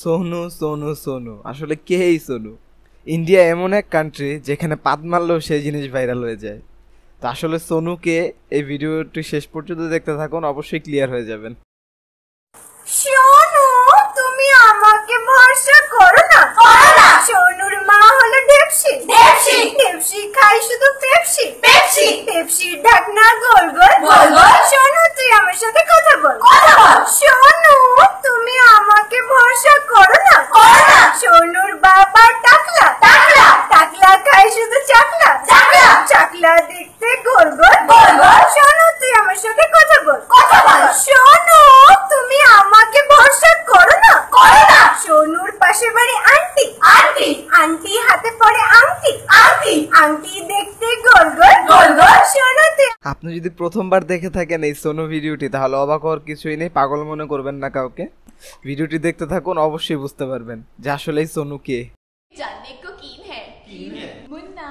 সোনু সোনু সোনু। আসলে কে এই সোনু? ইন্ডিয়া এমন এক কান্ট্রি যেখানে পাত মারলেও সেই জিনিস ভাইরাল হয়ে যায়। তো আসলে সোনুকে এই ভিডিওটি শেষ পর্যন্ত দেখতে থাকুন অবশ্যই ক্লিয়ার হয়ে যাবেন। শোনো তুমি আমাকে ভরসা করো না? করো না। সোনুর মা হলো ডেপসি ডেপসি ডেপসি খাই শুধু পেপসি। পেপসি। পেপসির ঢাকনা গোল গোল। গোল গোল। শোনো তুই আমার সাথে কথা বল। কথা বল। শোনো তুমি আমাকে ভরসা করো না করো না সোনুর বাবা টাকলা টাকলা টাকলা খাই শুধু চাকলা চাকলা চাকলা দেখতে শোনো তুই আমার সাথে কথা বল। কথা বল। শোনো তুমি আমাকে ভরসা করো না? করো না। সোনুর পাশের বাড়ি আন্টি। আন্টি। আন্টি হাতে পড়ে আংটি। আংটি। দেখতে শোনো আপনি যদি প্রথমবার দেখে থাকেন এই সোনু ভিডিওটি তাহলে অবাক হওয়ার কিছুই নেই পাগল মনে করবেন না কাউকে। ভিডিওটি দেখতে থাকুন অবশ্যই বুঝতে পারবেন যে আসলে সোনু কে। কো কিন হ্যায়? কিন হ্যায়? মুন্না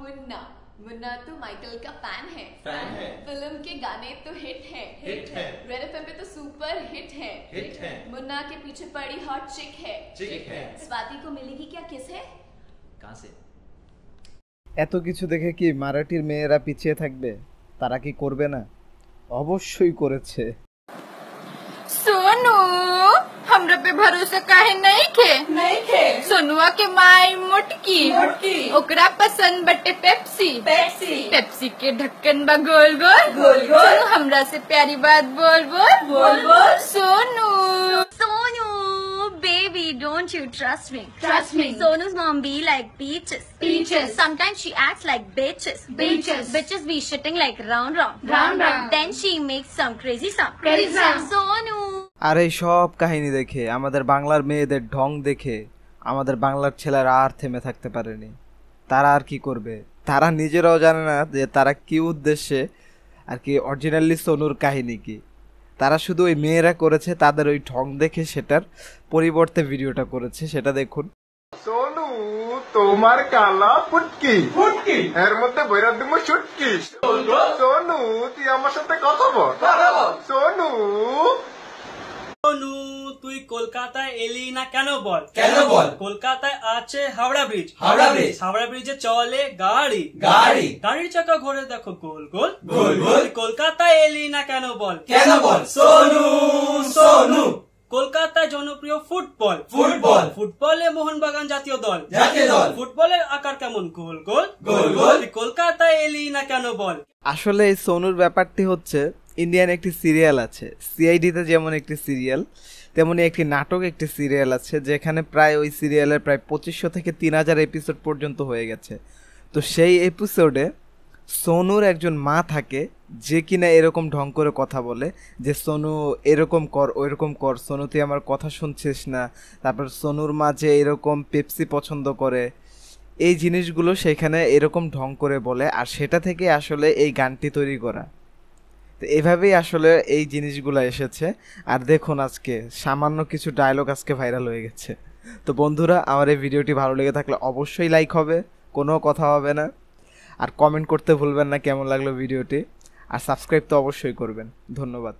মুন্না। मुन्ना तो माइकल का फैन है फैन है फिल्म के गाने तो हिट है हिट है रेड एफएम पे तो सुपर हिट है हिट है मुन्ना के पीछे पड़ी हॉट चिक है चिक है स्वाति को मिलेगी क्या किस है कहाँ से এত কিছু দেখে কি মারাঠির মেয়েরা পিছিয়ে থাকবে তারা কি করবে না অবশ্যই করেছে सोनू हम पे भरोसे कहे नहीं खे? नहीं खे। सुनुआ के माई मुटकी। ओकरा पसंद बटे पेप्सी। पेप्सी। पेप्सी के ढक्कन बा गोल गोल। गोल गोल। हमरा से प्यारी बात बोल बोल। बोल बोल। Sonu. Sonu baby don't you trust me trust me Sonu's mom be like peaches peaches sometimes she acts like bitches bitches bitches be shitting like round round round round then she makes some crazy some Sonu আর এই সব কাহিনী দেখে আমাদের বাংলার মেয়েদের ঢং দেখে আমাদের বাংলার ছেলেরা আর থেমে থাকতে পারেনি। তারা আর কি করবে? তারা নিজেরাও জানে না যে তারা কি উদ্দেশ্যে আর কি অরিজিনালি সোনুর কাহিনী কি। তারা শুধু ওই মেয়েরা করেছে তাদের ওই ঢং দেখে সেটার পরিবর্তে ভিডিওটা করেছে সেটা দেখুন। সোনু তোমার কালা ফুটকি। ফুটকি? এর মধ্যে বৈরাত দিব সুটকি সোনু তুই আমার সাথে কথা বল। সোনু কলকাতায় এলি না কেন বল কেন বল? কলকাতায় আছে হাওড়া ব্রিজ হাওড়া ব্রিজ। হাওড়া ব্রিজে চলে গাড়ি গাড়ি। গাড়ির চাকা ঘুরে দেখো গোল গোল গোল গোল। কলকাতায় এলি না কেন বল কেন বল সোনু সোনু কলকাতায় জনপ্রিয় ফুটবল ফুটবল। ফুটবলে মোহনবাগান জাতীয় দল জাতীয় দল। ফুটবলের আকার কেমন গোল গোল গোল গোল। কলকাতায় এলি না কেন বল আসলে এই সোনুর ব্যাপারটি হচ্ছে ইন্ডিয়ান একটি সিরিয়াল আছে সিআইডিতে যেমন একটি সিরিয়াল তেমনি একটি নাটক, একটি সিরিয়াল আছে, যেখানে প্রায় ওই সিরিয়ালের প্রায় পঁচিশশো থেকে তিন হাজার এপিসোড পর্যন্ত হয়ে গেছে। তো সেই এপিসোডে সোনুর একজন মা থাকে, যে কিনা এরকম ঢং করে কথা বলে, যে, সোনু, এরকম কর, ওইরকম কর, সোনু, তুই আমার কথা শুনছিস না। তারপর সোনুর মা যে এরকম পেপসি পছন্দ করে, এই জিনিসগুলো সেখানে এরকম ঢং করে বলে, আর সেটা থেকে আসলে এই গানটি তৈরি করা। তো এভাবেই আসলে এই জিনিসগুলো এসেছে। আর দেখুন আজকে, সামান্য কিছু ডায়লগ আজকে ভাইরাল হয়ে গেছে। তো বন্ধুরা, আমার এই ভিডিওটি ভালো লেগে থাকলে অবশ্যই লাইক হবে, কোনো কথা হবে না। আর কমেন্ট করতে ভুলবেন না কেমন লাগল ভিডিওটি। আর সাবস্ক্রাইব তো অবশ্যই করবেন। ধন্যবাদ।